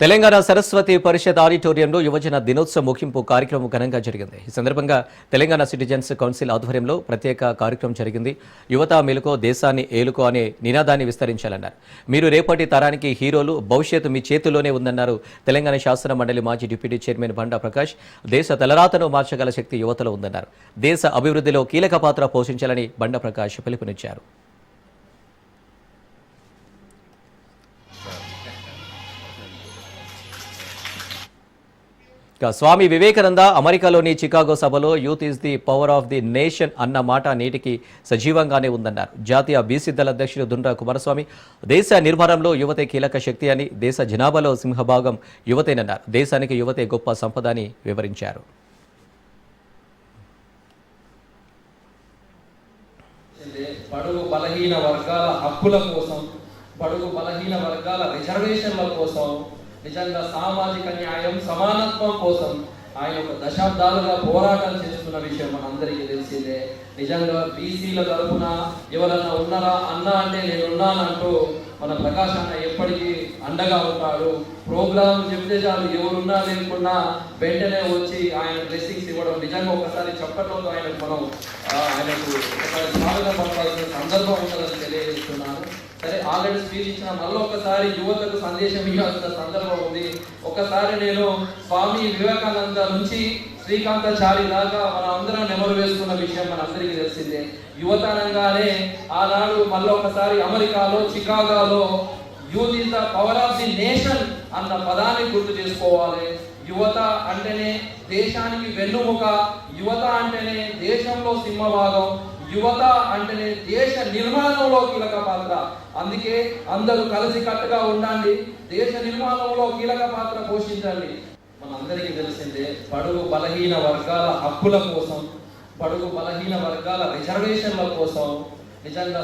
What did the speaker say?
తెలంగాణ సరస్వతి పరిషత్ ఆడిటోరియంలో యువజన దినోత్సవ ముగింపు కార్యక్రమం ఘనంగా జరిగింది. ఈ సందర్భంగా తెలంగాణ సిటిజన్స్ కౌన్సిల్ ఆధ్వర్యంలో ప్రత్యేక కార్యక్రమం జరిగింది. యువత మేలుకో దేశాన్ని ఏలుకో అనే నినాదాన్ని విస్తరించాలన్నారు. మీరు రేపటి తరానికి హీరోలు భవిష్యత్తు మీ చేతుల్లోనే ఉందన్నారు తెలంగాణ శాసన మండలి మాజీ డిప్యూటీ చైర్మన్ బండా ప్రకాష్. దేశ తలరాతను మార్చగల శక్తి యువతలో ఉందన్నారు. దేశ అభివృద్ధిలో కీలక పాత్ర పోషించాలని బండా ప్రకాష్ పిలుపునిచ్చారు. స్వామి వివేకానంద అమెరికాలోని చికాగో సభలో youth is the power of the nation అన్న మాట నేటికి సజీవంగానే ఉందన్నారు. జాతీయ బీసీ దళ అధ్యక్షుడు దుండ్రా కుమారస్వామి దేశ నిర్మాణంలో యువతే కీలక శక్తి అని దేశ జనాభాలో సింహభాగం యువతేనన్నారు. దేశానికి యువతే గొప్ప సంపద అని వివరించారు. బడుగు బలహీన వర్గాల హక్కుల కోసం బడుగు బలహీన వర్గాల రిజర్వేషన్ల కోసం నిజంగా సామాజిక న్యాయం సమానత్వం కోసం ఆయన ఒక దశాబ్దాలుగా పోరాటం చేస్తున్న విషయం మనందరికీ తెలిసిందే. నిజంగా బీసీల తరపున ఎవరన్నా ఉన్నారా? అన్నా అంటే నేను ఉన్నానంటూ మన ప్రకాశ్ అన్న ఎప్పటికీ అండగా ఉంటాడు. ప్రోగ్రామ్ చెప్తే చాలు ఎవరున్నా లేకున్నా వెంటనే వచ్చి ఆయన బ్లెస్సింగ్స్ ఇవ్వడం నిజంగా ఒకసారి చెప్పడంతో ఆయనకు మనం ఆయనకు ఒకసారి స్వాగతం పలకాల్సిన సందర్భం ఉంటుందని సరే ఆల్రెడీ స్పీచ్ ఇచ్చిన మళ్ళీ ఒకసారి యువతకు సందేశం ఇవ్వాల్సిన సందర్భం ఉంది. ఒకసారి నేను స్వామి వివేకానంద నుంచి శ్రీకాంతాచారి దాకా మనం అందరం నెమరు వేసుకున్న విషయం మనందరికీ తెలిసిందే. యువత అనగానే ఆనాడు మళ్ళీ ఒకసారి అమెరికాలో చికాగోలో youth is the power of the nation అన్న పదాన్ని గుర్తు చేసుకోవాలి. యువత అంటేనే దేశానికి వెన్నుముక యువత అంటేనే దేశంలో సింహభాగం. యువత అంటేనే దేశ నిర్మాణంలో కీలక పాత్ర. అందుకే అందరూ కలిసి కట్టుగా ఉండండి. దేశ నిర్మాణంలో కీలక పాత్ర పోషించండి. మనందరికీ తెలిసిందే బడుగు బలహీన వర్గాల హక్కుల కోసం బడుగు బలహీన వర్గాల రిజర్వేషన్ల కోసం నిజంగా